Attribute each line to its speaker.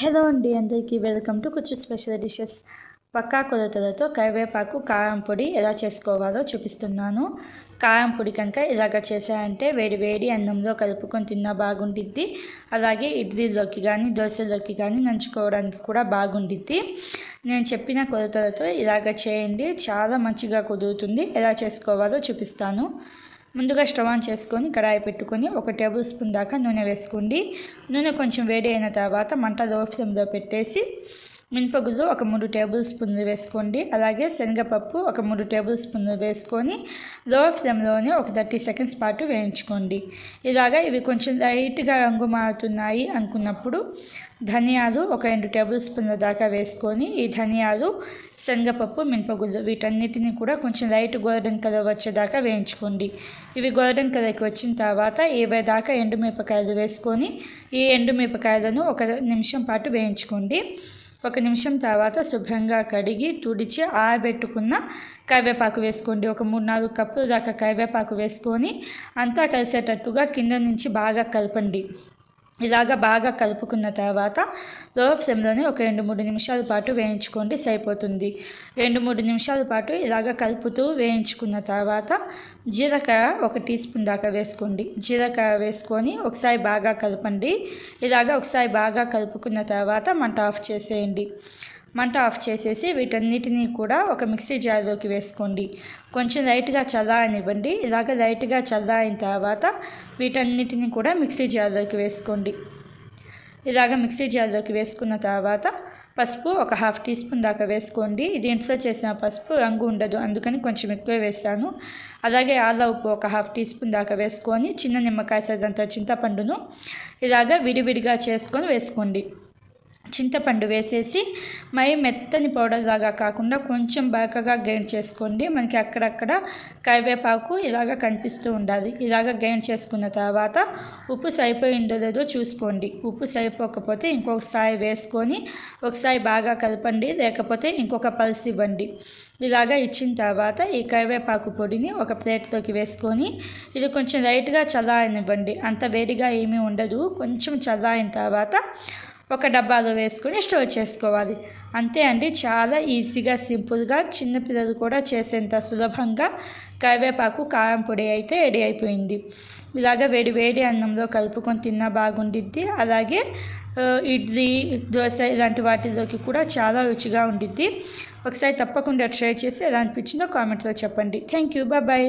Speaker 1: Hello అండి అందరికీ welcome to కొంచెం స్పెషల్ డిషెస్. పక్కా కొలతలతో కరివేపాకు కారం పొడి ఎలా చేసుకోవాలో చూపిస్తున్నాను. కారం పొడి కనుక ఇలాగ చేశారంటే వేడి వేడి అన్నంలో కలుపుకొని తిన్నా బాగుంటుంది అలాగే ఇడ్లీలోకి కానీ దోశలోకి కానీ నంచుకోవడానికి కూడా బాగుంటుంది నేను చెప్పిన కొలతలతో ఇలాగ చేయండి చాలా మంచిగా కుదురుతుంది. ఎలా చేసుకోవాలో చూపిస్తాను. ముందుగా స్టవ్ ఆన్ చేసుకొని కడాయి పెట్టుకొని ఒక టేబుల్ స్పూన్ దాకా నూనె వేసుకోండి. నూనె కొంచెం వేడి అయిన తర్వాత మంట లో ఫ్లేమ్లో పెట్టేసి మినపగుళ్ళు ఒక మూడు టేబుల్ స్పూన్లు వేసుకోండి. అలాగే శనగపప్పు ఒక మూడు టేబుల్ స్పూన్లు వేసుకొని లో ఫ్లేమ్లోనే ఒక థర్టీ సెకండ్స్ పాటు వేయించుకోండి. ఇలాగా ఇవి కొంచెం లైట్గా రంగు మారుతున్నాయి అనుకున్నప్పుడు ధనియాలు ఒక రెండు టేబుల్ స్పూన్ల దాకా వేసుకొని ఈ ధనియాలు శనగపప్పు మినపగుళ్ళు వీటన్నిటిని కూడా కొంచెం లైట్ గోల్డెన్ కలర్ వచ్చేదాకా వేయించుకోండి. ఇవి గోల్డెన్ కలర్కి వచ్చిన తర్వాత ఇరవై దాకా ఎండుమిరపకాయలు వేసుకొని ఈ ఎండుమిరపకాయలను ఒక నిమిషం పాటు వేయించుకోండి. ఒక నిమిషం తర్వాత శుభ్రంగా కడిగి తుడిచి ఆరబెట్టుకున్న కరివేపాకు వేసుకోండి. ఒక మూడు నాలుగు కప్పుల దాకా కరివేపాకు వేసుకొని అంతా కలిసేటట్టుగా కింద నుంచి బాగా కలపండి. ఇలాగ బాగా కలుపుకున్న తర్వాత లో ఫ్లేమ్లోనే ఒక రెండు మూడు నిమిషాల పాటు వేయించుకోండి సరిపోతుంది. రెండు మూడు నిమిషాల పాటు ఇలాగ కలుపుతూ వేయించుకున్న తర్వాత జీలకర్ర ఒక టీ స్పూన్ దాకా వేసుకోండి. జీలకర్ర వేసుకొని ఒకసారి బాగా కలపండి. ఇలాగ ఒకసారి బాగా కలుపుకున్న తర్వాత మంట ఆఫ్ చేసేయండి. మంట ఆఫ్ చేసేసి వీటన్నిటినీ కూడా ఒక మిక్సీ జార్లోకి వేసుకోండి. కొంచెం లైట్గా చల్లారనివ్వండి. ఇలాగ లైట్గా చల్లారిన తర్వాత వీటన్నిటిని కూడా మిక్సీ జార్లోకి వేసుకోండి. ఇలాగ మిక్సీ జార్లోకి వేసుకున్న తర్వాత పసుపు ఒక హాఫ్ టీ స్పూన్ దాకా వేసుకోండి. దీంట్లో చేసిన పసుపు రంగు ఉండదు. అందుకని కొంచెం ఎక్కువ వేసాను అలాగే ఆల ఉప్పు ఒక హాఫ్ టీ స్పూన్ దాకా వేసుకొని చిన్న నిమ్మకాయ సైజ్ అంత చింతపండును ఇలాగ విడివిడిగా చేసుకొని వేసుకోండి. చింతపండు వేసేసి మై మెత్తని పౌడర్ లాగా కాకుండా కొంచెం బాకగా గ్రైండ్ చేసుకోండి. మనకి అక్కడక్కడ కరివేపాకు ఇలాగ కనిపిస్తూ ఉండాలి. ఇలాగ గ్రైండ్ చేసుకున్న తర్వాత ఉప్పు సరిపోయిందో లేదో చూసుకోండి. ఉప్పు సరిపోకపోతే ఇంకొకసారి వేసుకొని ఒకసారి బాగా కలపండి. లేకపోతే ఇంకొక పల్స్ ఇవ్వండి. ఇలాగా ఇచ్చిన తర్వాత ఈ కరివేపాకు పొడిని ఒక ప్లేట్లోకి వేసుకొని ఇది కొంచెం లైట్గా చల్లారనివ్వండి. అంత వేడిగా ఏమీ ఉండదు. కొంచెం చల్లారిన తర్వాత ఒక డబ్బాలో వేసుకొని స్టోర్ చేసుకోవాలి. అంతే అండి చాలా ఈజీగా సింపుల్గా చిన్నపిల్లలు కూడా చేసేంత సులభంగా కరివేపాకు కారం పొడి అయితే రెడీ అయిపోయింది. ఇలాగ వేడి వేడి అన్నంలో కలుపుకొని తిన్నా బాగుండిద్ది. అలాగే ఇడ్లీ దోశ ఇలాంటి వాటిలోకి కూడా చాలా రుచిగా ఉండిద్ది. ఒకసారి తప్పకుండా ట్రై చేసి ఎలా అనిపించిందో కామెంట్లో చెప్పండి. Thank you bye.